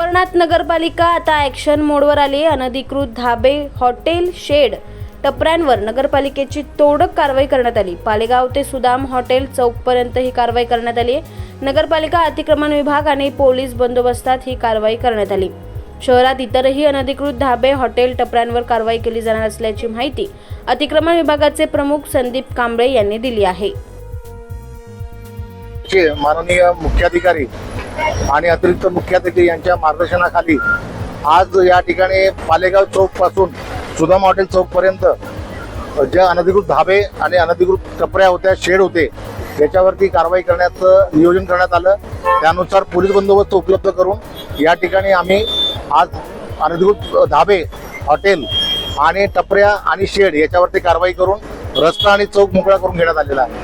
नगरपालिका आता ॲक्शन मोडवर आली. अनधिकृत धाबे हॉटेल शेड टपऱ्यांवर नगरपालिकेची तोडक कारवाई करण्यात आली. पालेगाव ते सुदाम हॉटेल चौकपर्यंत ही कारवाई करण्यात आली. नगरपालिका अतिक्रमण विभाग आणि पोलीस बंदोबस्तात ही कारवाई करण्यात आली. शहरात इतरही अनधिकृत धाबे हॉटेल टपऱ्यांवर कारवाई केली जाणार असल्याची माहिती अतिक्रमण विभागाचे प्रमुख संदीप कांबळे यांनी दिली आहे. माननीय मुख्याधिकारी आणि अतिरिक्त मुख्याधिकारी यांच्या मार्गदर्शनाखाली आज या ठिकाणी पालेगाव चौकपासून सुदाम हॉटेल चौक पर्यंत ज्या अनधिकृत धाबे आणि अनधिकृत टपऱ्या होत्या शेड होते याच्यावरती कारवाई करण्याचं नियोजन करण्यात आलं. त्यानुसार पोलीस बंदोबस्त उपलब्ध करून या ठिकाणी आम्ही आज अनधिकृत धाबे हॉटेल आणि टपऱ्या आणि शेड याच्यावरती कारवाई करून रस्ता आणि चौक मोकळा करून घेण्यात आलेला आहे.